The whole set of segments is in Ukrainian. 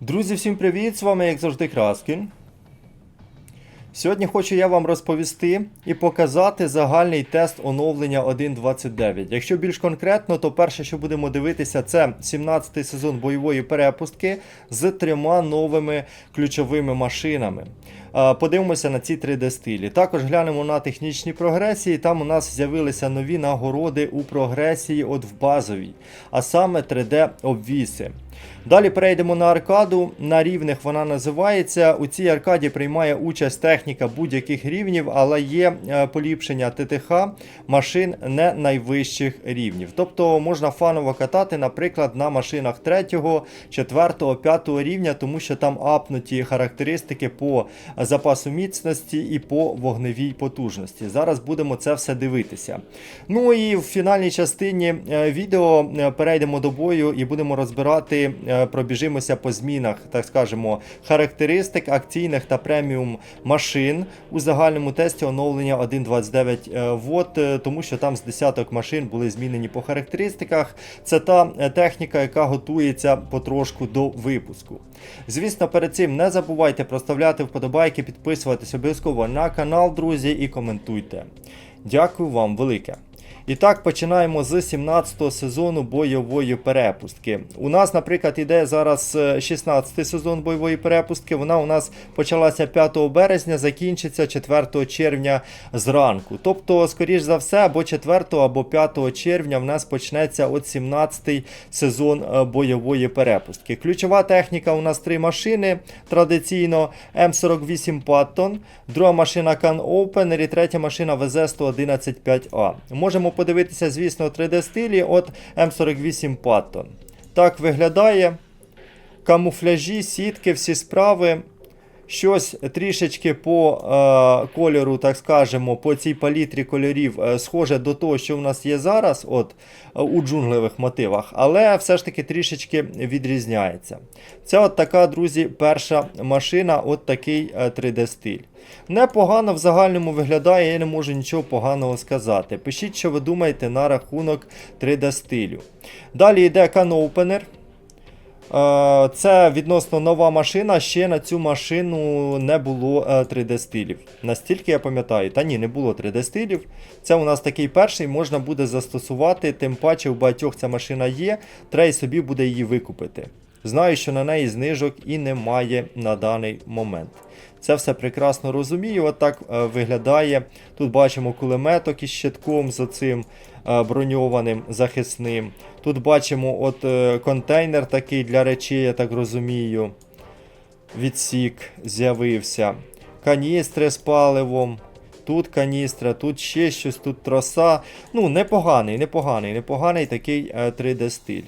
Друзі, всім привіт! З вами, як завжди, Краскін. Сьогодні хочу я вам розповісти і показати загальний тест оновлення 1.29. Якщо більш конкретно, то перше, що будемо дивитися, це 17-й сезон бойової перепустки з трьома новими ключовими машинами. Подивимося на ці 3D стилі. Також глянемо на технічні прогресії. Там у нас з'явилися нові нагороди у прогресії от в базовій, а саме 3D обвіси. Далі перейдемо на аркаду. На рівних вона називається. У цій аркаді приймає участь техніка будь-яких рівнів, але є е, поліпшення ТТХ машин не найвищих рівнів. Тобто можна фаново катати, наприклад, на машинах 3, 4, 5 рівня, тому що там апнуті характеристики по запасу міцності і по вогневій потужності. Зараз будемо це все дивитися. Ну і в фінальній частині е, відео е, перейдемо до бою і будемо розбирати, е, пробіжимося по змінах, так скажемо, характеристик акційних та преміум машин у загальному тесті оновлення 1.29 е, вод, е, тому що там з десяток машин були змінені по характеристиках. Це та техніка, яка готується потрошку до випуску. Звісно, перед цим не забувайте проставляти вподобайки, підписуватись обов'язково на канал, друзі, і коментуйте. Дякую вам велике. І так, починаємо з 17-го сезону бойової перепустки. У нас, наприклад, іде зараз 16-й сезон бойової перепустки. Вона у нас почалася 5 березня, закінчиться 4 червня зранку. Тобто, скоріш за все, або 4 або 5 червня в нас почнеться от 17-й сезон е, бойової перепустки. Ключова техніка у нас три машини. Традиційно М48 Patton, друга машина Can Opener і третя машина VZ111-5A. Можемо подивитися, звісно, 3D стилі от М48 Patton. Так виглядає. Камуфляжі, сітки, всі справи. Щось трішечки по е, кольору, так скажемо, по цій палітрі кольорів е, схоже до того, що в нас є зараз, от е, у джунглевих мотивах, але все ж таки трішечки відрізняється. Це от така, друзі, перша машина, от такий е, 3D стиль. Непогано в загальному виглядає, я не можу нічого поганого сказати. Пишіть, що ви думаєте на рахунок 3D стилю. Далі йде Can. Е, Це відносно нова машина. Ще на цю машину не було е, 3D стилів. Настільки я пам'ятаю, та ні, не було 3D стилів. Це у нас такий перший, можна буде застосувати, тим паче у багатьох ця машина є, Трей собі буде її викупити. Знаю, що на неї знижок і немає на даний момент. Це все прекрасно розумію. От так е, виглядає. Тут бачимо кулеметок із щитком з оцим е, броньованим захисним. Тут бачимо от е, контейнер такий для речей, я так розумію. Відсік з'явився. Каністри з паливом. Тут каністра, тут ще щось, тут троса. Ну, непоганий, непоганий, непоганий такий е, 3D стиль.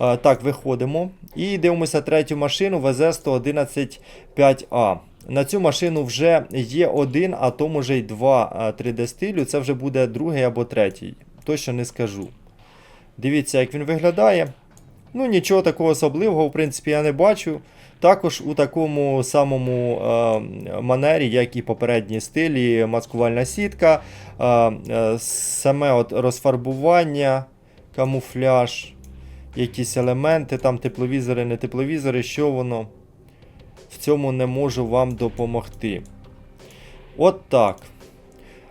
Е, Так, виходимо. І дивимося третю машину VZ111-5A. На цю машину вже є один, а то може й два е, 3D стилю. Це вже буде другий або третій. Точно не скажу. Дивіться, як він виглядає. Ну, нічого такого особливого, в принципі, я не бачу. Також у такому самому е, манері, як і попередні стилі, маскувальна сітка, е, е, саме от розфарбування, камуфляж, якісь елементи, там тепловізори, не тепловізори, що воно. Цьому не можу вам допомогти. От так.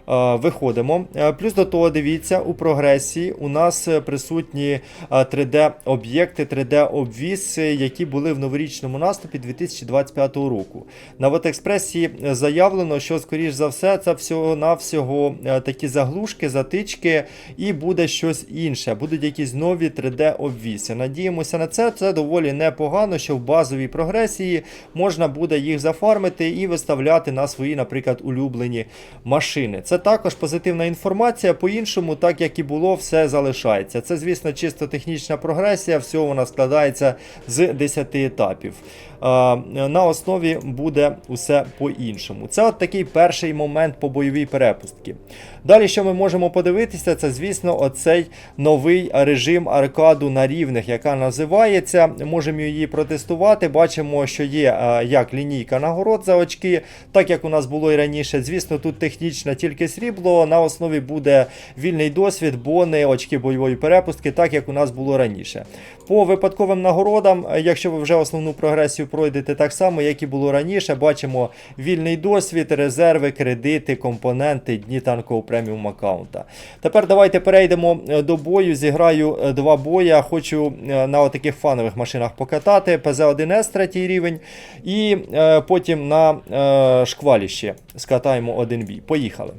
Е, Виходимо. Е, Плюс до того, дивіться, у прогресії у нас е, присутні 3D-об'єкти, 3D-обвіси, які були в новорічному наступі 2025 року. На Вотекспресі заявлено, що, скоріш за все, це всього-навсього такі заглушки, затички, і буде щось інше. Будуть якісь нові 3D-обвіси. Надіємося на це. Це доволі непогано, що в базовій прогресії можна буде їх зафармити і виставляти на свої, наприклад, улюблені машини. Це також позитивна інформація. По-іншому, так як і було, все залишається. Це, звісно, чисто технічна прогресія. Всього вона складається з 10 етапів. На основі буде усе по-іншому. Це от такий перший момент по бойовій перепустці. Далі, що ми можемо подивитися, це, звісно, оцей новий режим аркаду на рівних, яка називається. Можемо її протестувати. Бачимо, що є як лінійка нагород за очки, так як у нас було і раніше. Звісно, тут технічна тільки срібло на основі буде вільний досвід, бони, очки бойової перепустки, так як у нас було раніше. По випадковим нагородам, якщо ви вже основну прогресію пройдете так само, як і було раніше, бачимо вільний досвід, резерви, кредити, компоненти, дні танкового преміум аккаунта. Тепер давайте перейдемо е, до бою. Зіграю е, два боя. Хочу е, на таких фанових машинах покатати. ПЗ-1С третій рівень. І потім на е, шкваліще скатаємо один бій. Поїхали.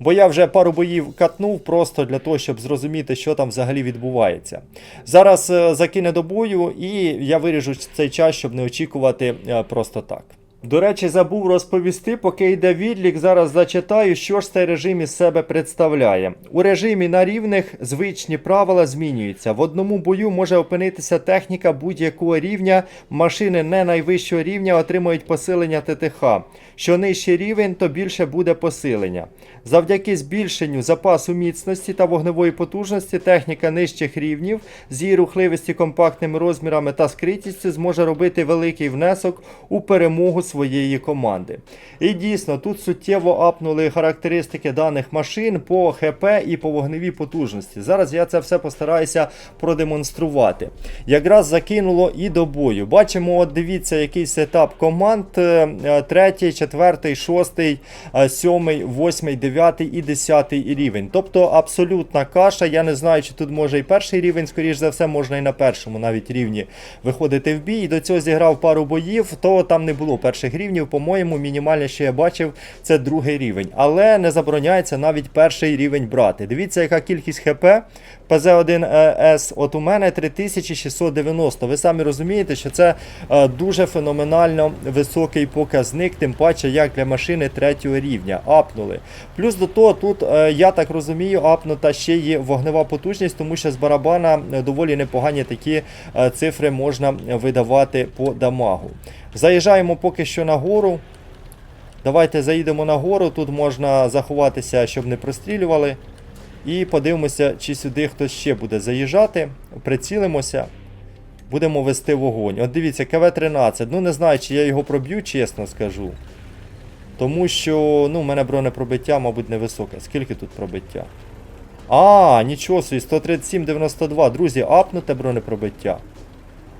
Бо я вже пару боїв катнув просто для того, щоб зрозуміти, що там взагалі відбувається. Зараз е, закине до бою, і я виріжу цей час, щоб не очікувати е, просто так. До речі, забув розповісти, поки йде відлік, зараз зачитаю, що ж цей режим із себе представляє. У режимі на рівних звичні правила змінюються. В одному бою може опинитися техніка будь-якого рівня, машини не найвищого рівня отримують посилення ТТХ. Що нижчий рівень, то більше буде посилення. Завдяки збільшенню запасу міцності та вогневої потужності техніка нижчих рівнів з її рухливості компактними розмірами та скритістю зможе робити великий внесок у перемогу своєї команди. І дійсно, тут суттєво апнули характеристики даних машин по ХП і по вогневій потужності. Зараз я це все постараюся продемонструвати. Якраз закинуло і до бою. Бачимо, от дивіться, який сетап команд: е, е, третій, четвертий, шостий, е, сьомий, восьмий, дев'ятий і десятий рівень. Тобто абсолютна каша. Я не знаю, чи тут може і перший рівень, скоріш за все, можна і на першому навіть рівні виходити в бій. До цього зіграв пару боїв, то там не було перших рівнів. По-моєму, мінімальне, що я бачив, це другий рівень. Але не забороняється навіть перший рівень брати. Дивіться, яка кількість ХП. ПЗ-1С, от у мене 3690. Ви самі розумієте, що це е, дуже феноменально високий показник, тим паче як для машини третього рівня. Апнули. Плюс до того, тут, е, я так розумію, апнута ще є вогнева потужність, тому що з барабана е, доволі непогані такі е, цифри можна видавати по дамагу. Заїжджаємо поки що на гору. Давайте заїдемо на гору, тут можна заховатися, щоб не прострілювали. І подивимося, чи сюди хтось ще буде заїжджати. Прицілимося. Будемо вести вогонь. От дивіться, КВ-13. Ну не знаю, чи я його проб'ю, чесно скажу. Тому що, ну, в мене бронепробиття, мабуть, невисоке. Скільки тут пробиття? А, нічого собі, 137,92. Друзі, апнуте бронепробиття.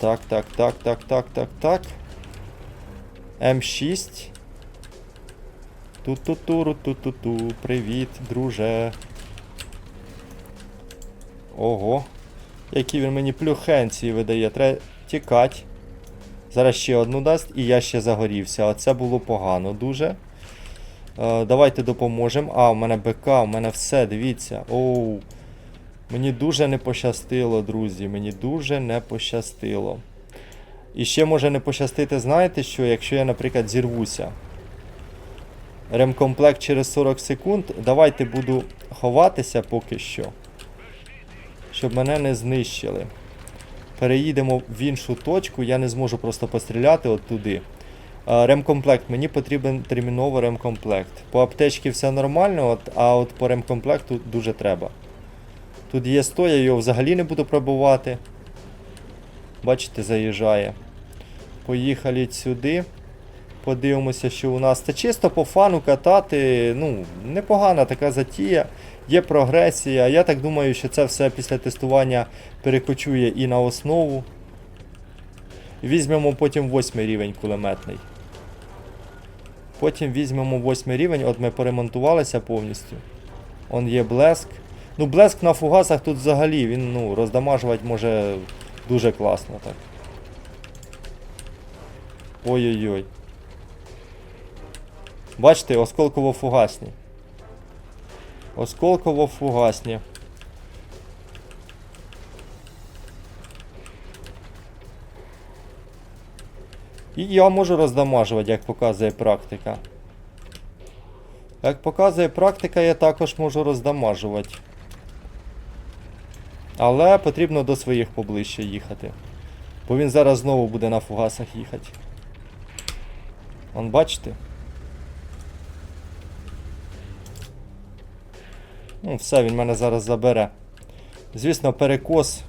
Так, так, так, так, так, так, так. М6. Ту-ту-туру, ту-ту-ту. Привіт, друже. Ого. Які він мені плюхенції видає. Треба тікати. Зараз ще одну дасть і я ще загорівся. Оце було погано дуже. Е, давайте допоможемо. А, у мене БК, у мене все, дивіться. Оу. Мені дуже не пощастило, друзі. Мені дуже не пощастило. І ще може не пощастити, знаєте що, якщо я, наприклад, зірвуся. Ремкомплект через 40 секунд. Давайте буду ховатися поки що. Щоб мене не знищили. Переїдемо в іншу точку, я не зможу просто постріляти от туди. Ремкомплект, мені потрібен терміново ремкомплект. По аптечці все нормально, от, а от по ремкомплекту дуже треба. Тут є 100, я його взагалі не буду пробувати. Бачите, заїжджає. Поїхали сюди. Подивимося, що у нас. Та чисто по фану катати, ну, непогана така затія. Є прогресія. Я так думаю, що це все після тестування перекочує і на основу. Візьмемо потім восьмий рівень кулеметний. Потім візьмемо восьмий рівень, от ми поремонтувалися повністю. Он є блеск. Ну, блеск на фугасах тут взагалі, він ну, роздамажувати може дуже класно так. Ой-ой-ой. Бачите, осколково-фугасні. Осколково-фугасні. І я можу роздамажувати, як показує практика. Як показує практика, я також можу роздамажувати. Але потрібно до своїх поближче їхати. Бо він зараз знову буде на фугасах їхати. Вон бачите? Ну, все, він мене зараз забере. Звісно, перекос.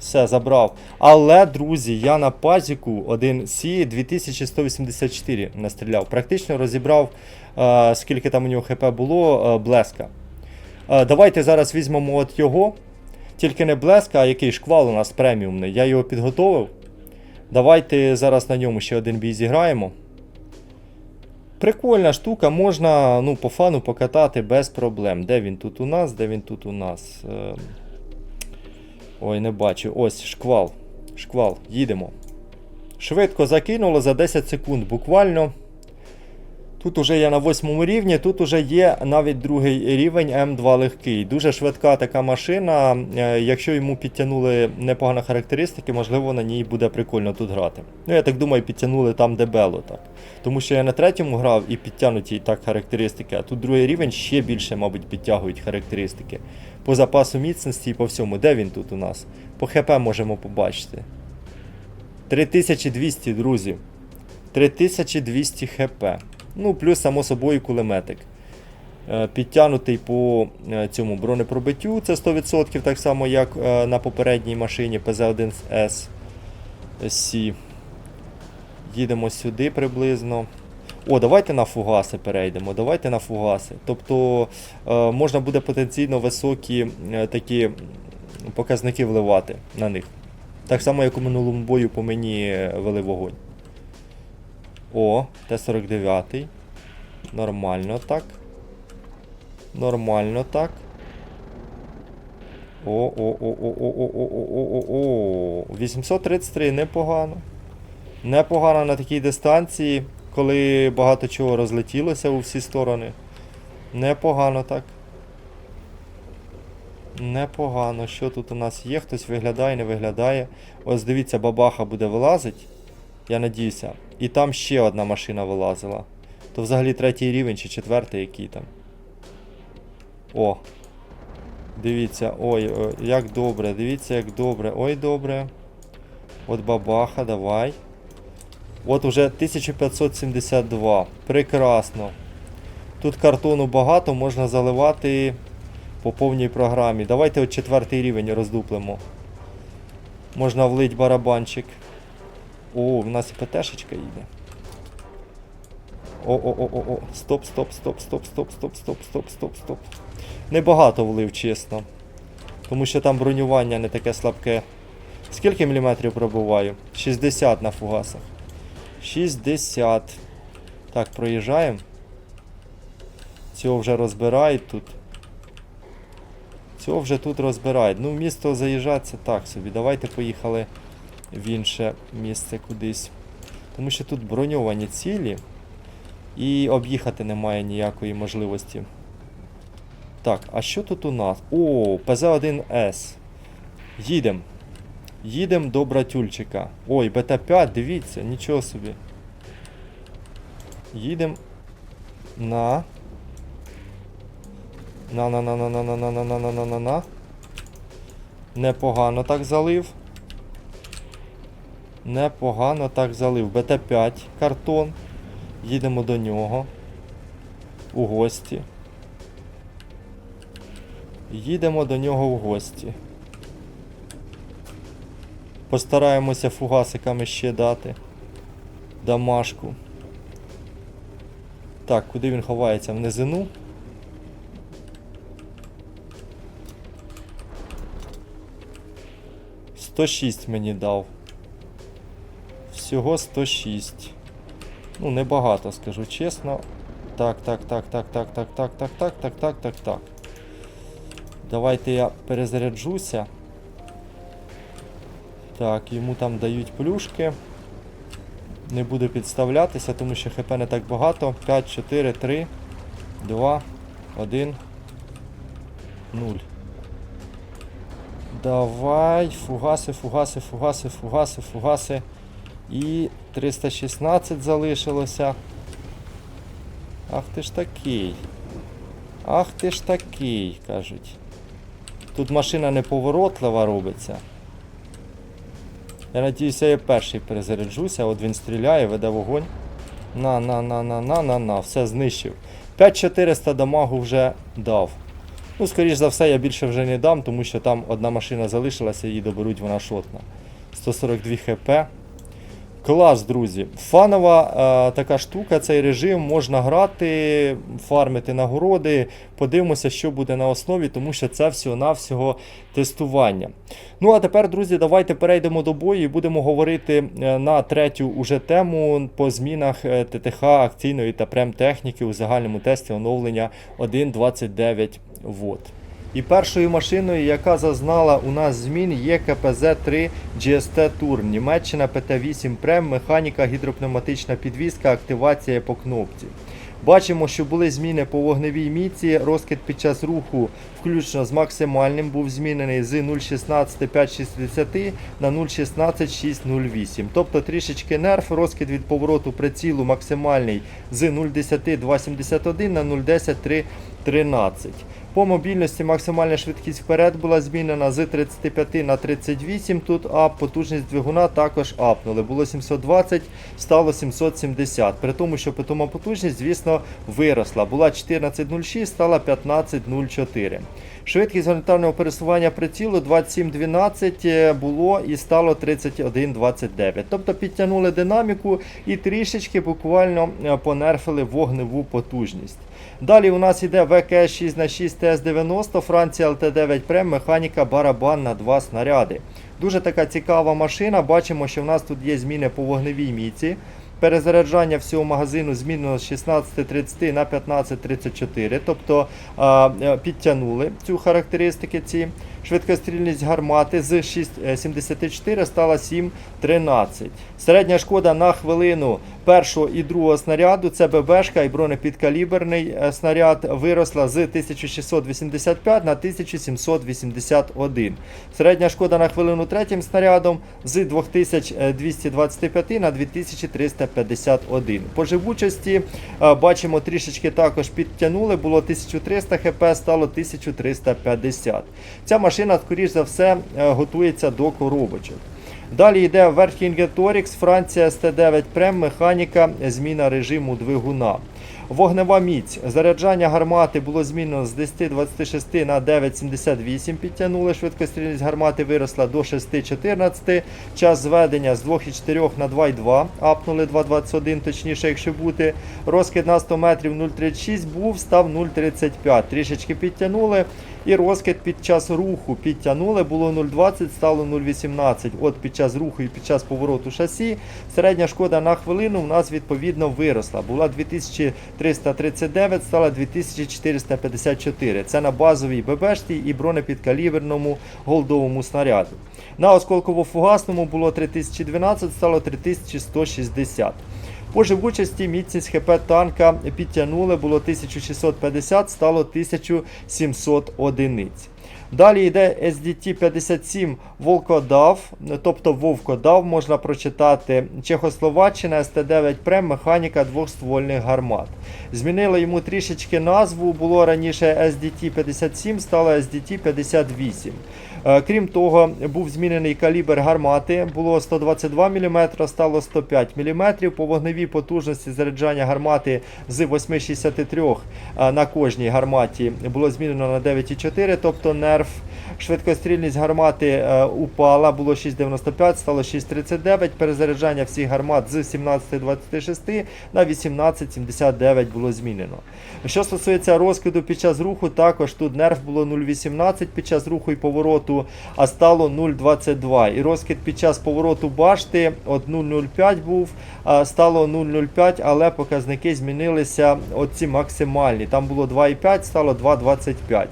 Все, забрав. Але, друзі, я на пазіку 1С 2184 настріляв. Практично розібрав, е, скільки там у нього хп було, е, блеска. Е, давайте зараз візьмемо от його. Тільки не блеска, а який шквал у нас преміумний. Я його підготовив. Давайте зараз на ньому ще один бій зіграємо. Прикольна штука, можна ну, по фану покатати без проблем. Де він тут у нас? Де він тут у нас? Ем, Ой, не бачу. Ось шквал. Шквал, їдемо. Швидко закинуло за 10 секунд буквально. Тут уже я на восьмому рівні, тут уже є навіть другий рівень М2 легкий. Дуже швидка така машина. Е, Якщо йому підтягнули непогані характеристики, можливо, на ній буде прикольно тут грати. Ну, я так думаю, підтягнули там дебело так. Тому що я на третьому грав і підтягнуті так характеристики, а тут другий рівень ще більше, мабуть, підтягують характеристики. По запасу міцності і по всьому. Де він тут у нас? По ХП можемо побачити. 3200, друзі. 3200 хп. Ну, плюс, само собою, кулеметик. Е, Підтягнутий по е, цьому бронепробиттю, це 100%, так само, як е, на попередній машині PZ1S SC. Їдемо сюди приблизно. О, давайте на фугаси перейдемо. Давайте на фугаси. Тобто можна буде потенційно високі такі показники вливати на них. Так само, як у минулому бою по мені вели вогонь. О, Т-49. Нормально так. Нормально так. О, о, о, о, о, о, о, о, о, о, о. 833 непогано. Непогано на такій дистанції, коли багато чого розлетілося у всі сторони. Непогано так. Непогано. Що тут у нас є? Хтось виглядає, не виглядає. Ось дивіться, бабаха буде вилазить. Я надіюся. І там ще одна машина вилазила. То взагалі третій рівень чи четвертий який там. О. Дивіться, ой, ой, як добре, дивіться, як добре. Ой, добре. От бабаха, давай. От уже 1572. Прекрасно. Тут картону багато, можна заливати по повній програмі. Давайте от четвертий рівень роздуплимо. Можна влить барабанчик. О, в нас і ПТшечка їде. О-о-о-о-о. Стоп, стоп, стоп, стоп, стоп, стоп, стоп, стоп, стоп, стоп. Небагато влив, чесно. Тому що там бронювання не таке слабке. Скільки міліметрів пробуваю? 60 на фугасах. 60. Так, проїжджаємо. Цього вже розбирають тут. Цього вже тут розбирають. Ну, місто заїжджати так собі. Давайте поїхали в інше місце кудись. Тому що тут броньовані цілі. І об'їхати немає ніякої можливості. Так, а що тут у нас? О, ПЗ-1С. Їдем. Їдем до братюльчика. Ой, БТ-5, дивіться, нічого собі. Їдем на. На на на на Непогано так залив. БТ-5 картон. Їдемо до нього. У гості. Їдемо до нього в гості. Постараємося фугасиками ще дати. Дамашку. Так, куди він ховається? В низину. Сто шість мені дав. Всього 106. Ну, небагато, скажу чесно. Так, так, так, так, так, так, так, так, так, так, так, так, так. Давайте я перезаряджуся. Так, йому там дають плюшки. Не буду підставлятися, тому що ХП не так багато. 5, 4, 3, 2, 1, 0. Давай, фугаси, фугаси, фугаси, фугаси, фугаси. І 316 залишилося. Ах ти ж такий. Ах ти ж такий, кажуть. Тут машина неповоротлива робиться. Я надіюся, я перший перезаряджуся, от він стріляє, веде вогонь. На, на, на, на, на, на, на, все знищив. 5400 дамагу вже дав. Ну, скоріш за все, я більше вже не дам, тому що там одна машина залишилася, її доберуть, вона шотна. 142 хп. Клас, друзі. Фанова е, така штука, цей режим можна грати, фармити нагороди. Подивимося, що буде на основі, тому що це всього-навсього тестування. Ну а тепер, друзі, давайте перейдемо до бою і будемо говорити е, на третю уже тему по змінах е, ТТХ акційної та прем-техніки у загальному тесті оновлення 1.29 вод. І першою машиною, яка зазнала у нас змін, є КПЗ-3 GST Tour, Німеччина ПТ-8 Прем, механіка, гідропневматична підвізка, активація по кнопці. Бачимо, що були зміни по вогневій міці. Розкид під час руху, включно з максимальним, був змінений з 0,16 560 на 0,16 608. Тобто трішечки нерв, розкид від повороту прицілу максимальний з 0,10 271 на 0,10 313. По мобільності максимальна швидкість вперед була змінена з 35 на 38. Тут ап, потужність двигуна також апнули. Було 720, стало 770. При тому, що питома потужність, звісно, виросла. Була 14.06, стала 15.04. Швидкість горизонтального пересування прицілу 27.12 було і стало 31.29. Тобто підтягнули динаміку і трішечки буквально е, понерфили вогневу потужність. Далі у нас йде ВКС 6 на 6 ТС-90, Франція ЛТ-9 Прем, механіка барабан на 2 снаряди. Дуже така цікава машина. Бачимо, що в нас тут є зміни по вогневій міці. Перезаряджання всього магазину змінено з 16.30 на 15.34, тобто е, підтягнули цю характеристики. ці. Швидкострільність гармати з 6,74 стала 7,13. Середня шкода на хвилину першого і другого снаряду, це ББшка і бронепідкаліберний е, снаряд, виросла з 1685 на 1781. Середня шкода на хвилину третім снарядом з 2225 на 2351. По живучості е, бачимо трішечки також підтягнули, було 1300 хп, стало 1350. Ця машина, скоріш за все, е, готується до коробочок. Далі йде Vercingetorix, Франція СТ9 Прем, механіка, зміна режиму двигуна. Вогнева міць. Заряджання гармати було змінено з 10,26 на 9,78. Підтягнули швидкострільність гармати виросла до 6,14. Час зведення з 2,4 на 2,2. Апнули 2,21, точніше, якщо бути. Розкид на 100 метрів 0,36 був, став 0,35. Трішечки підтягнули. І розкид під час руху підтягнули, було 0,20, стало 0,18. От під час руху і під час повороту шасі середня шкода на хвилину у нас відповідно виросла. Була 2339, стала 2454. Це на базовій ББшці і бронепідкаліберному голдовому снаряду. На осколково-фугасному було 3012, стало 3160. По живучості міцність ХП танка підтягнули, було 1650, стало 1700 одиниць. Далі йде SDT-57 Волкодав, тобто Вовкодав, можна прочитати Чехословаччина, СТ9 Прем, механіка двохствольних гармат. Змінили йому трішечки назву, було раніше SDT-57, стало SDT-58. Е, Крім того, був змінений калібр гармати, було 122 мм, стало 105 мм. По вогневій потужності заряджання гармати з 8,63 е, на кожній гарматі було змінено на 9,4, тобто нерв. Швидкострільність гармати е, упала, було 6,95, стало 6,39. Перезаряджання всіх гармат з 17,26 на 18,79 було змінено. Що стосується розкиду під час руху, також тут нерв було 0,18 під час руху і повороту, а стало 0,22. І розкид під час повороту башти от 0,05 був, стало 0,05, але показники змінилися оці максимальні. Там було 2,5, стало 2,25.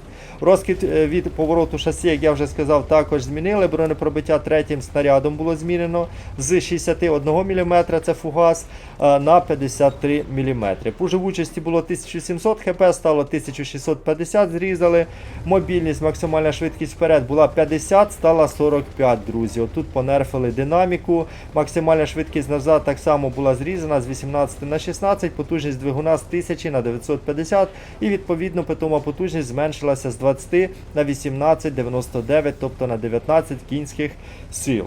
Розкид е, від повороту шасі, як я вже сказав, також змінили. Бронепробиття третім снарядом було змінено з 61 мм, це фугас, е, на 53 мм. По живучості було 1700 хп, стало 1650, зрізали. Мобільність, максимальна швидкість вперед була 50, стала 45, друзі. Отут понерфили динаміку. Максимальна швидкість назад так само була зрізана з 18 на 16, потужність двигуна з 1000 на 950 і відповідно питома потужність зменшилася з 20 на 18,99, тобто на 19 кінських сил.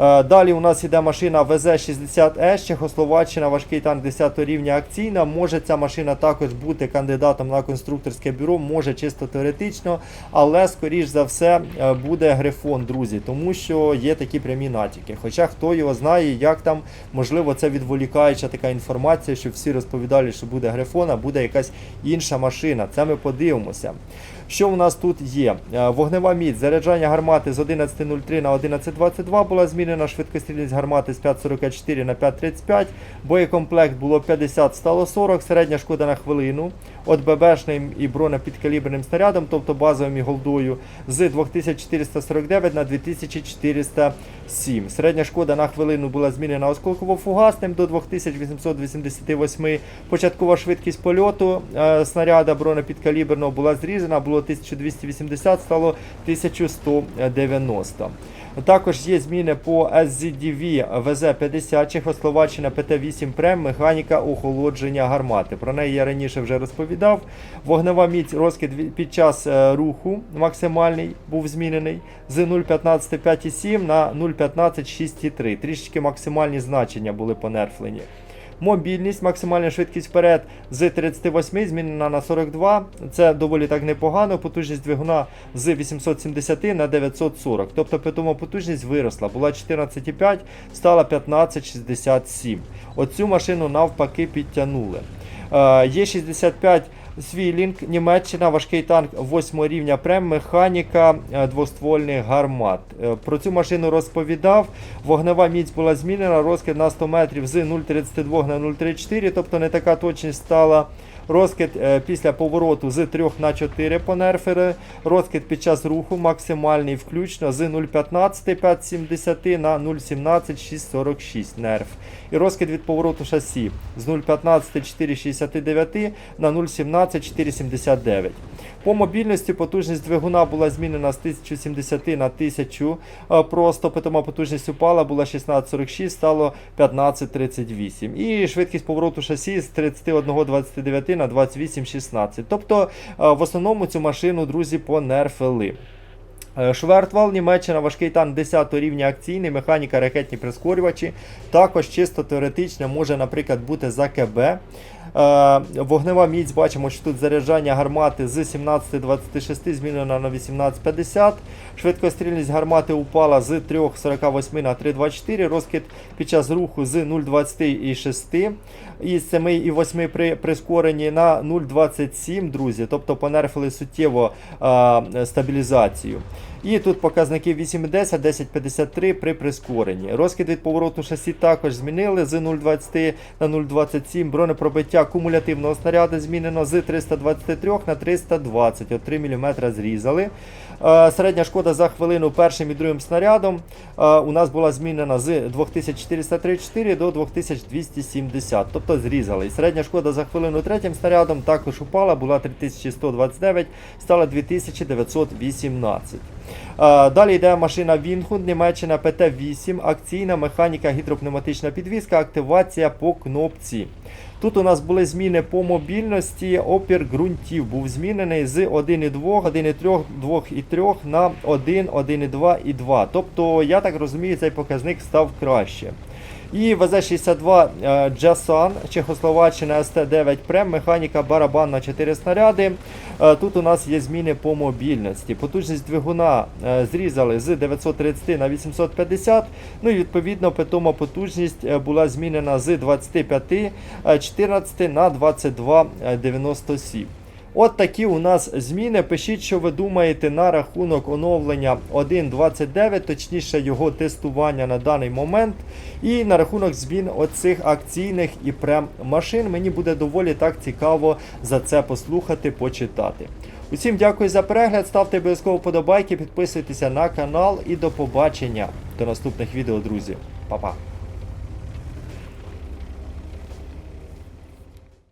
Е, Далі у нас іде машина ВЗ-60С, Чехословаччина, важкий танк 10 рівня акційна. Може ця машина також бути кандидатом на конструкторське бюро, може чисто теоретично, але скоріш за все е, буде грифон, друзі, тому що є такі прямі натяки. Хоча хто його знає, як там, можливо, це відволікаюча така інформація, що всі розповідали, що буде грифон, а буде якась інша машина. Це ми подивимося. Що у нас тут є? Е, Вогнева міць, заряджання гармати з 11.03 на 11.22 була змінена, швидкострільність гармати з 5.44 на 5.35, боєкомплект було 50, стало 40, середня шкода на хвилину. От ББшним і бронепідкаліберним снарядом, тобто базовим і голдою, з 2449 на 2407. Середня шкода на хвилину була змінена осколково-фугасним до 2888. Початкова швидкість польоту е, снаряда бронепідкаліберного була зрізана, було 1280, стало 1190. Також є зміни по SZDV ВЗ-50, Чехословаччина ПТ-8 Прем, механіка охолодження гармати. Про неї я раніше вже розповідав. Вогнева міць розкид під час е, руху максимальний був змінений з 0,15 5,7 на 0,15 6,3. Трішечки максимальні значення були понерфлені. Мобільність, максимальна швидкість вперед з 38 змінена на 42. Це доволі так непогано. Потужність двигуна з 870 на 940. Тобто питома потужність виросла. Була 14,5, стала 15,67. Оцю машину навпаки підтягнули. Е, Є 65 Свілінг, Німеччина, важкий танк 8 рівня прем, механіка е, двоствольних гармат. Е, Про цю машину розповідав. Вогнева міць була змінена, розкид на 100 метрів з 0,32 на 0,34, тобто не така точність стала. Розкид е, після повороту з 3 на 4 понерфери. Розкид під час руху максимальний включно з 0,15 570 на 0,17 646 нерв. І розкид від повороту шасі з 0,15 469 на 0,17 479. По мобільності потужність двигуна була змінена з 1070 на 1000 е, просто, питома потужність упала, була 16,46, стало 15,38. І швидкість повороту шасі з 31,29 на 28,16. Тобто е, в основному цю машину, друзі, понерфили. Е, Швертвал, Німеччина, важкий танк 10 рівня акційний, механіка, ракетні прискорювачі. Також чисто теоретично може, наприклад, бути за КБ. Е, Вогнева міць, бачимо, що тут заряджання гармати з 17.26 змінено на 18.50. Швидкострільність гармати упала з 3.48 на 3.24. Розкид під час руху з 0.26 і з 7 і 8 при прискоренні на 0.27, друзі. Тобто понерфили суттєво е, стабілізацію. І тут показники 8,10, 10,53 при прискоренні. Розкид від повороту шасі також змінили з 0,20 на 0,27. Бронепробиття кумулятивного снаряду змінено з 323 на 320. От 3 мм зрізали. Е, Середня шкода за хвилину першим і другим снарядом е, у нас була змінена з 2434 до 2270, тобто зрізали. Середня шкода за хвилину третім снарядом також упала, була 3129, стала 2918. Е, Далі йде машина Вінгунд, Німеччина ПТ-8, акційна механіка, гідропневматична підвізка, активація по кнопці. Тут у нас були зміни по мобільності, опір ґрунтів був змінений з 1,2, 1,3, 2,3 на 1, 1,2 і 2. Тобто, я так розумію, цей показник став краще. І ВЗ-62 е, Джасан, Чехословаччина СТ-9 Прем, механіка барабан на 4 снаряди. Е, Тут у нас є зміни по мобільності. Потужність двигуна е, зрізали з 930 на 850. Ну і відповідно питома потужність була змінена з 25 е, 14 на 22 е, 97. От такі у нас зміни. Пишіть, що ви думаєте на рахунок оновлення 1.29, точніше його тестування на даний момент. І на рахунок змін оцих акційних і прем машин. Мені буде доволі так цікаво за це послухати, почитати. Усім дякую за перегляд, ставте обов'язково вподобайки, підписуйтеся на канал і до побачення. До наступних відео, друзі. Па-па.